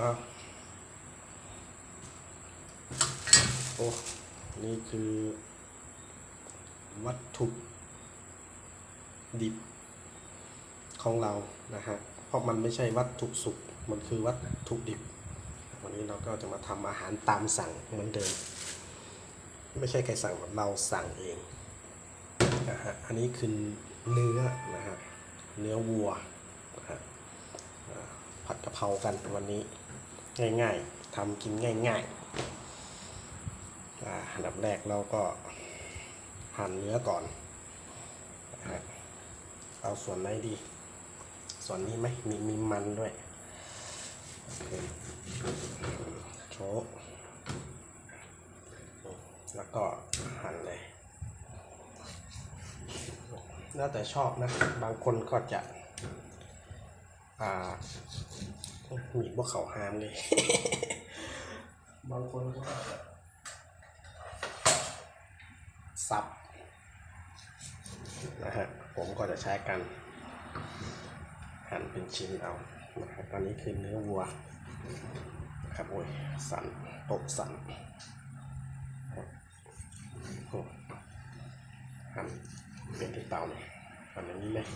อะโอ้นี่คือวัตถุดิบของเรานะฮะ เพราะมันไม่ใช่วัตถุสุก มันคือวัตถุดิบ วันนี้เราก็จะมาทำอาหารตามสั่งเหมือนเดิม ไม่ใช่ใครสั่งเราสั่งเองนะฮะ อันนี้คือเนื้อนะฮะ เนื้อวัวนะฮะผัดกะเพรากันวันนี้ ง่ายๆทำกินง่ายๆอ่าอันดับแรกเราก็หั่นเนื้อก่อนนะฮะเอาส่วนไหนดี ส่วนนี้ไหมมีมีมันด้วยโอเคโชว์แล้วก็หั่นเลยแล้วแต่ชอบนะ บางคนก็จะ อ่า มีพวกเขาหามเลย บางคนก็สับนะฮะผมก็จะใช้กัน หั่นเป็นชิ้นเอานะครับอันนี้คือเนื้อวัวครับโอ้ยสันตกสันหั่นเป็นที่เตาเนี่ยหั่นอย่างนี้เลย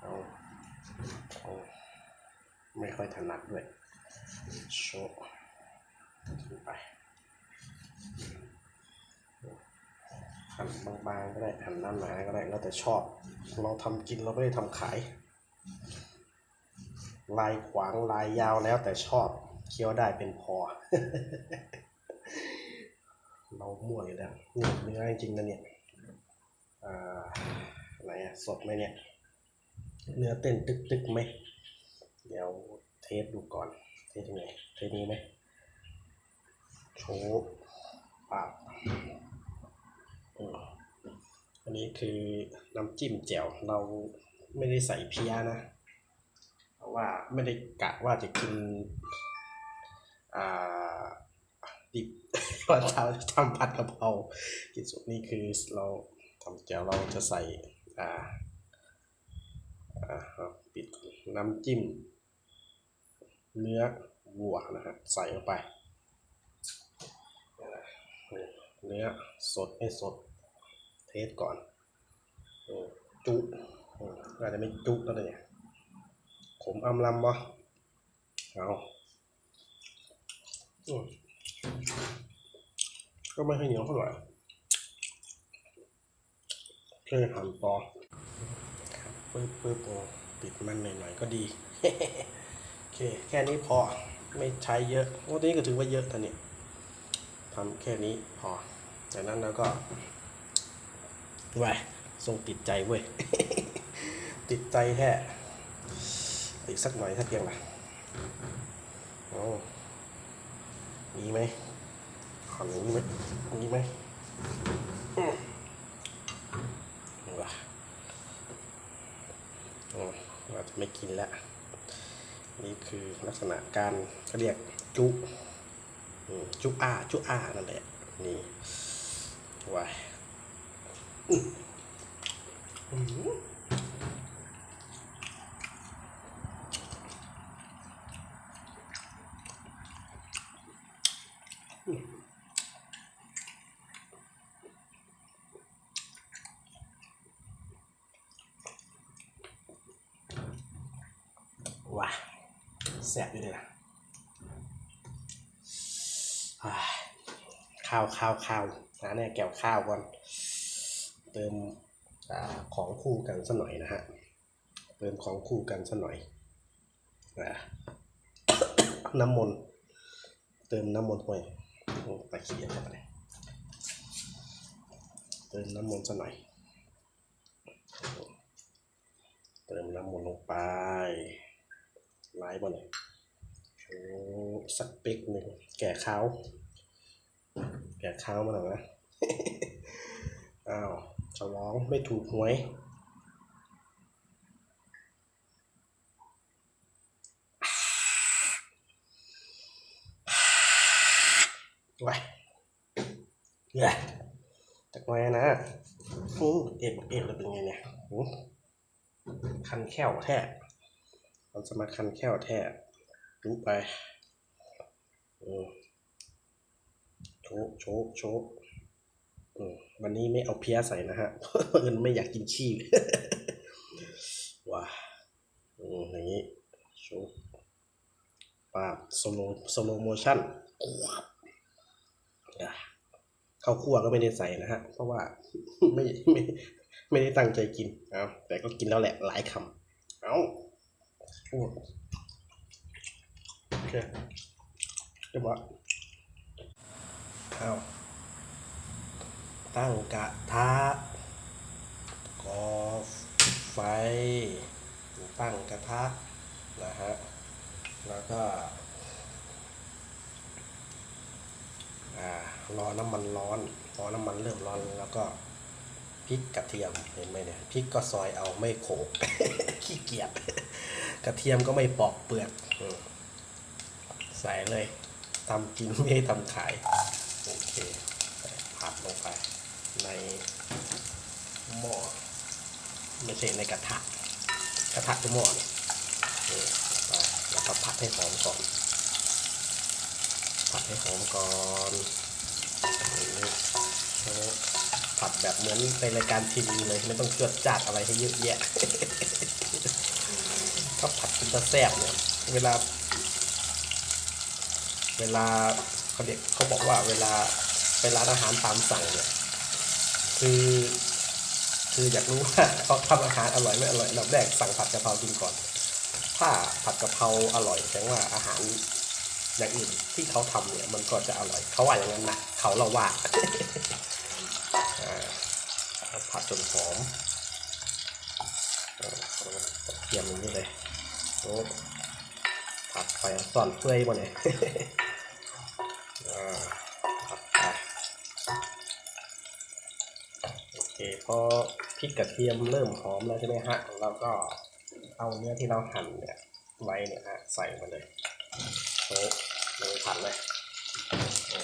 เอาเอา ไม่ค่อยถนัดด้วยโชว์ขึ้นไปหั่นบางๆก็ได้หั่นหนาๆก็ได้แล้วแต่ชอบเราทำกินเราไม่ได้ทำขาย ลายขวางลายยาวแล้วแต่ชอบเคี้ยวได้เป็นพอ เรามั่วอยู่แล้วนี่เนื้อจริงๆนะเนี่ยอ่าอะไรอะสดไหมเนี่ย เนื้อเต้นตึกตึกๆไหมเดี๋ยว ทสดูก่อน เทสยังไงเทสนี้ไหมโชว์ปากอันนี้คือน้ำจิ้มแจ่วเราไม่ได้ใส่เพี้ยนะเพราะว่าไม่ได้กะว่าจะกินอ่าดิบว่าเราทำผัดกะเพรากินสุดนี่คือเราทำแจ่วเราจะใส่อ่าอ่าปิดน้ำจิ้ม เนื้อวัวนะฮะใส่เข้าไป เนื้อสดไม่สด เทสก่อน จุอาจจะไม่จุแล้วนะเนี่ยขมอำลำบ่เอาอก็ไม่ให้เหนียวเท่าไหร่เคยหั่นต่อปึ๊บปึ๊บปิดมันหน่อยๆก็ดี เคแค่นี้พอไม่ใช้เยอะวันนี้ก็ถือว่าเยอะท่านี่ทำแค่นี้พอจากนั้นเราก็ไว้ทรงติดใจเว้ย ติดใจแท้อีกสักหน่อยสักเพียงล่ะโอ้มีไหมขออย่างนี้ไหมมีไหมอืมนี่ว่ะอืมเราจะไม่กินแล้ว นี่คือลักษณะการเขาเรียกจุ จุอาจุอานั่นแหละนี่ว้ายอืมอืม ว้า แสบอยู่เลยนะข้าวข้าวข้าวหาเนี่ยแก้วข้าวก่อน เติมอของคู่กันสักหน่อยนะฮะ เติมของคู่กันสักหน่อยอ่าน้ำมนต์เติมน้ำมนต์ไปโอ้ตะเคียนเข้าไปเลยเติมน้ำมนต์สักหน่อย เติมน้ำมนต์ลงไป ไลฟ์บ่เนี่ยสักปิกหนึ่งแก่ข้าวแก่ข้าวมาหน่อยนะอ้าวฉลองไม่ถูกหวยไว้เนี่ยจากไว้นะอู้เอ็ดเอ็ดแล้วเป็นไงเนี่ยหูคันแค่วแท้ เราจะมาคันแค่วแท้ดูไปโชกโชกโชกวันนี้ไม่เอาเพี้ยใส่นะฮะเพราะเอิญไม่อยากกินขี้ว้าอืมอย่างนี้โชกปาบสโลสโลโมชั่นอะข้าวคั่วก็ไม่ได้ใส่นะฮะ เพราะว่าไม่ไม่ไม่ได้ตั้งใจกิน เอาแต่ก็กินแล้วแหละหลายคำเอา โอเคเรียบร้อยเอาตั้งกระทะก่อไฟ ตั้งกระทะนะฮะ แล้วก็อ่ารอน้ำมันร้อนรอน้ำมันเริ่มร้อนแล้วก็ พริกกระเทียมเห็นไหมเนี่ยพริกก็ซอยเอาไม่โขกขี้เกียจกระเทียมก็ไม่ปอกเปลือกใส่เลยทำกินไม่ให้ทำขายโอเคผัดลงไปในหม้อไม่ใช่ในกระทะกระทะหรือหม้อเนี่ยแล้วก็ผัดให้หอมก่อนผัดให้หอมก่อนอย่นี้โชว์ ผัดแบบเหมือนในรายการทีวีเลยไม่ต้องจวดจัดอะไรให้เยอะแยะก็ผัดเป็นตะแซ่บเนี่ยเวลา เวลาเขาเด็กเขาบอกว่าเวลาไปร้านอาหารตามสั่งเนี่ยคือคืออยากรู้ว่าเขาทำอาหารอร่อยไม่อร่อยอันดับแรกสั่งผัดกะเพรากินก่อน ถ้าผัดกะเพราอร่อยแสดงว่าอาหารอย่างอื่นที่เขาทำเนี่ยมันก็จะอร่อยเขาว่าอย่างนั้นนะเขาเราว่า ผัดจนหอมเกระเทียมอย่างนี้เลยโอ้ผัดไปซ่อนเปื่อยหมดเลยอ่าผัดไปโอเคพอพริกกระเทียมเริ่มหอมแล้วใช่ไหมฮะเราก็เอาเนื้อที่เราหั่นเนี่ยไว้เนี่ยฮะใส่มาเลยโอ้ลงผัดเลยโอ้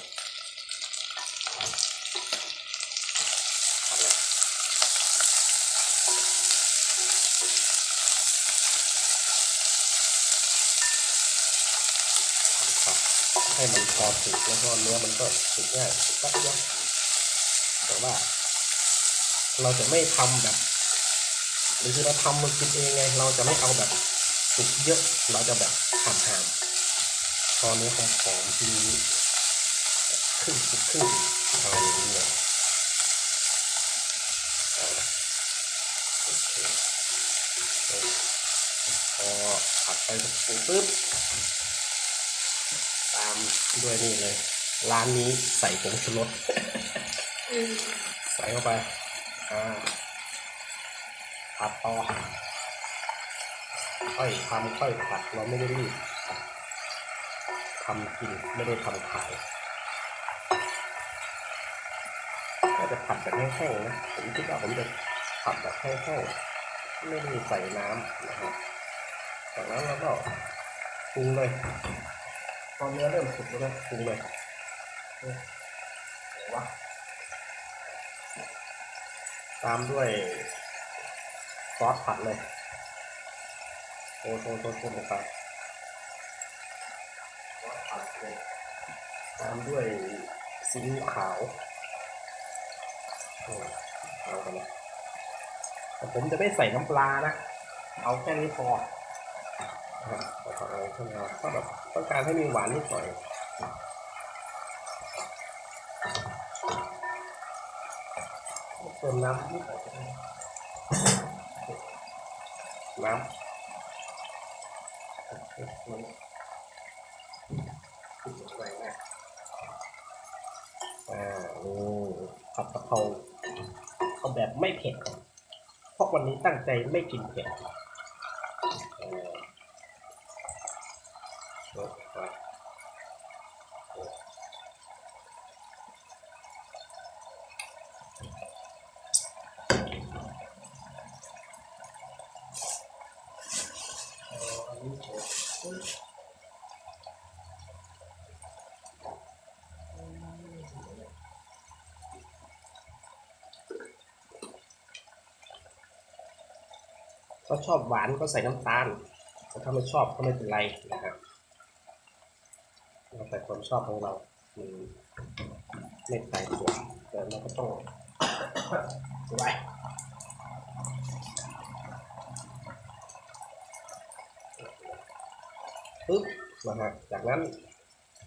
ผัดเลยผัด ให้มันพอสุกแล้วก็เนื้อมันก็สุกง่ายแป๊บเดียวแต่ว่า เราจะไม่ทำแบบหรือคือเราทำมากินเองไง เราจะไม่เอาแบบสุกเยอะ เราจะแบบห่ามๆตอนนี้หอมหอมๆทีครึ่งสุกครึ่งอะไรอย่างเนี่ยเอาะพอผัดไปสักปุ๊บ ตามด้วยนี่เลย ร้านนี้ใส่ผงชูรสใส่เข้าไปอ่าผัดต่อค่อยทำค่อยผัดเราไม่ได้รีบทำกินไม่ได้ทำขายก็จะผัดแบบแห้งๆนะผมคิดว่าผมจะผัดแบบแห้งๆไม่ได้ใส่น้ำนะครับจากนั้นเราก็ปรุงเลย ตอนเนื้อเริ่มสุกแล้วนะปรุงเลยเอ๊ะไหนวะตามด้วยซอสผัดเลยโชว์โชว์โชว์โชว์ลงไปซอสผัดเลยตามด้วยซีอิ๊วขาวโอ้เอากันเลยแต่ผมจะไม่ใส่น้ำปลานะ เอาแค่นี้พอ นะครับเอาผัดอะไรขึ้นมาก็แบบต้องการให้มีหวานนิดหน่อยเติมน้ำนิดหน่อยก็ได้น้ำมันขึ้นแรงมากอ่านี่ผัดกะเพราเอาแบบไม่เผ็ดเพราะวันนี้ตั้งใจไม่กินเผ็ดอ่าโอ้ไปโอ้อันนี้โอ้ ถ้าชอบหวานก็ใส่น้ำตาลถ้าไม่ชอบก็ไม่เป็นไรนะครับแล้วแต่ความชอบของเรามันไม่ตายตัวแต่เราก็ต้องไว้ปึ๊บนะฮะจากนั้น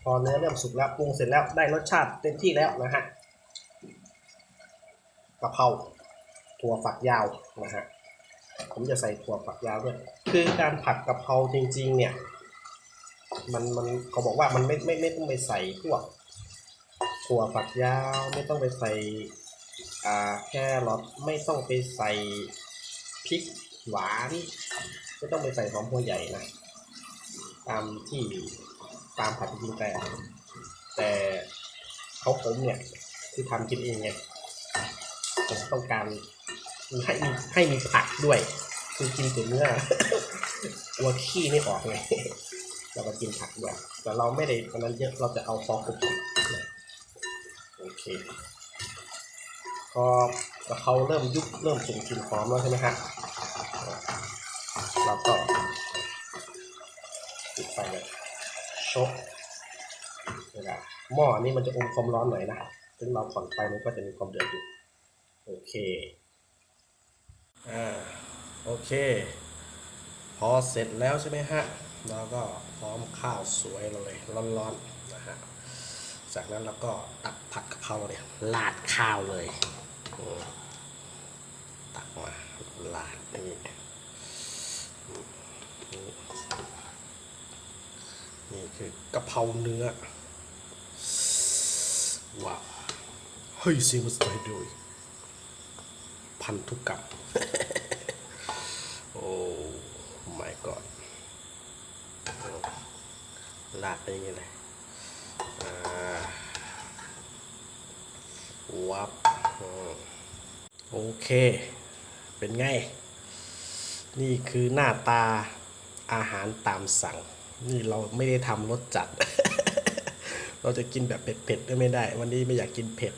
พอเนื้อเริ่มสุกแล้วปรุงเสร็จแล้วได้รสชาติเต็มที่แล้วนะฮะกะเพราถั่วฝักยาวนะฮะ ผมจะใส่ถั่วฝักยาวด้วย คือการผัดกะเพราจริง ๆ เนี่ย มันมันเขาบอกว่ามันไม่ไม่ไม่ต้องไปใส่พวกถั่วฝักยาวไม่ต้องไปใส่อ่าแครอทไม่ต้องไปใส่พริกหวานไม่ต้องไปใส่หอมหัวใหญ่นะตามที่ตามผัดจริงแต่แต่เขาผมเนี่ย ที่ทำกินเองไงผมต้องการ ให้มีให้มีผักด้วยคือกินแต่เนื้อกลัวขี้ไม่ออกไงเราก็กินผักด้วยแต่เราไม่ได้ตอนนั้นเยอะเราจะเอาพอกรุบนะโอเคพอเพราเริ่มยุบเริ่มส่งกลิ่นหอมแล้วใช่ไหมฮะเราก็ปิดไฟเลยชกนะครับหม้อนี้มันจะอมความร้อนหน่อยนะ ซึ่งเราผ่อนไฟมันก็จะมีความเดือดอยู่ โอเค อ่าโอเค พอเสร็จแล้วใช่ไหมฮะเราก็พร้อมข้าวสวยเลยร้อนๆนะฮะจากนั้นเราก็ตักผัดกะเพราเนี่ยลาดข้าวเลยตักมาลาดนี่นี่คือกะเพราเนื้อว้าวเฮ้ยซีมัสไตด้วยพันธุกรรม โอ้ my god โอ้ลาดไปอยังไงเลยอ่าวับอืมโอเค เป็นไง นี่คือหน้าตาอาหารตามสั่ง นี่เราไม่ได้ทำรสจัด เราจะกินแบบเผ็ดๆก็ไม่ได้ วันนี้ไม่อยากกินเผ็ด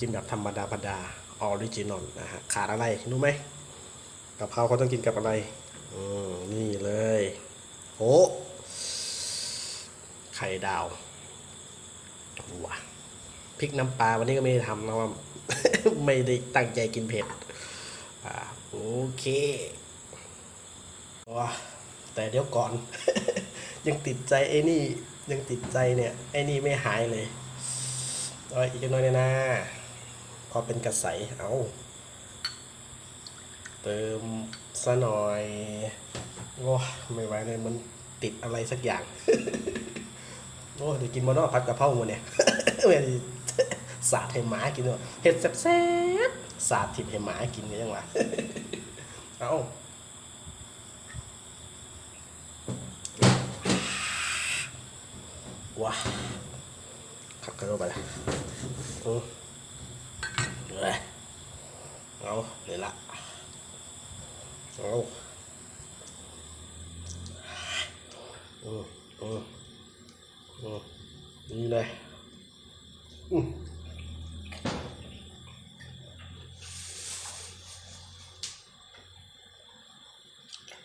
กินแบบธรรมดาธรรมดาออริจินอลนะฮะ ขาดอะไรรู้ไหมกะเพราเขาต้องกินกับอะไร อืมนี่เลยโอ้ไข่ดาวว้าพริกน้ำปลาวันนี้ก็ไม่ได้ทำนะว่าไม่ได้ตั้งใจกินเผ็ดอ่าโอเคว้าแต่เดี๋ยวก่อน ยังติดใจไอ้นี่ยังติดใจเนี่ยไอ้นี่ไม่หายเลยเอาอีกน่อยเนี่ยนะพอเป็นกระใสเอา เติมซะหน่อยโอ้ไม่ไหวเลยมันติดอะไรสักอย่าง โอ้เดี๋ยวกินมานอผัดกะเพราหมดเนี่ยเว้ยสาดให้หมากินด้วยเห็ดแซ่บๆสาดทิพให้หมากินกันยังวะเอาว้าขับกันเข้าไปเลยอืมเลยเอาเลยละ เอาอืมอืมอืมนี่เลยอืม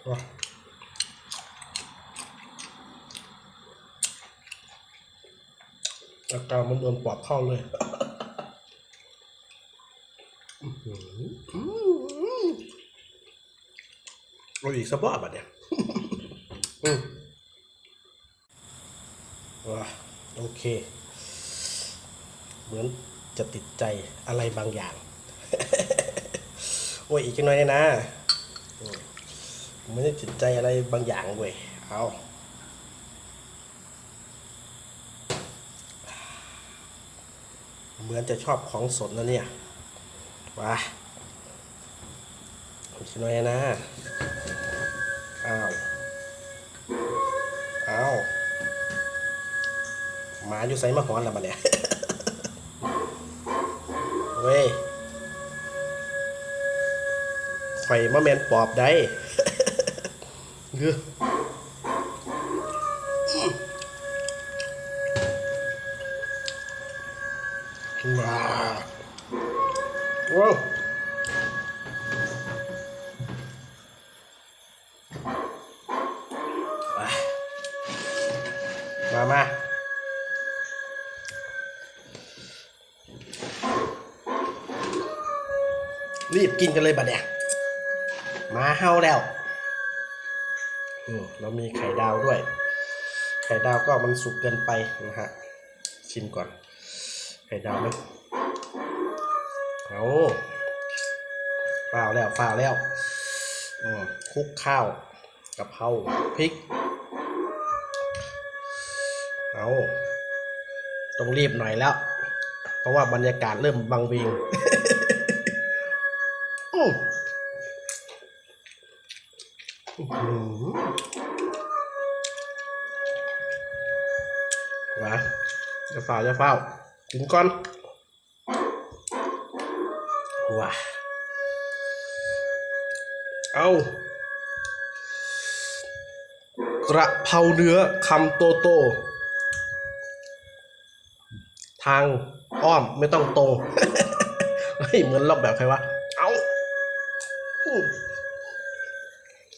ว้าอาการมันโดนปอดเข้าเลย เอาอีกสักรบอะเนี่ยว้าโอเค เหมือนจะติดใจอะไรบางอย่าง โอ้ยอีกจังหน่อยเนี่ยนะอืมเหมือนจะติดใจอะไรบางอย่างเว้ยเอาเหมือนจะชอบของสดนะเนี่ยว้าอีกหน่อยนะ อยู่ไซมาหอนล้วมาเนี่ยเว้ยข่อยมาแมนปอบได้เงือว้าว้าวมามา รีบกินกันเลยบัดเนี่ยมาเฮาแล้วอืเรามีไข่ดาวด้วย ไข่ดาวก็มันสุกเกินไปนะฮะ ชิมก่อน ไข่ดาวไหมเอาฝ้าแล้วฝ้าแล้วอคุกข้าวกะเพราพริก เอาต้องรีบหน่อยแล้ว เพราะว่าบรรยากาศเริ่มบังเวิง มาจะฝ่าจะเฝ้ากินก่อนว้าเอากระเพราเนื้อคำโตโต ทางอ้อมไม่ต้องตรงเฮ้ยเหมือนลอกแบบใครวะ เอาอืม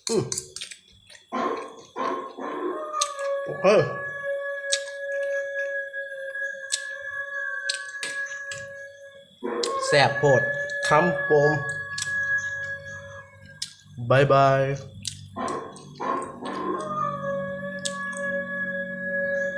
อืม เฮ้ยแสบโปดคำโปมบายบาย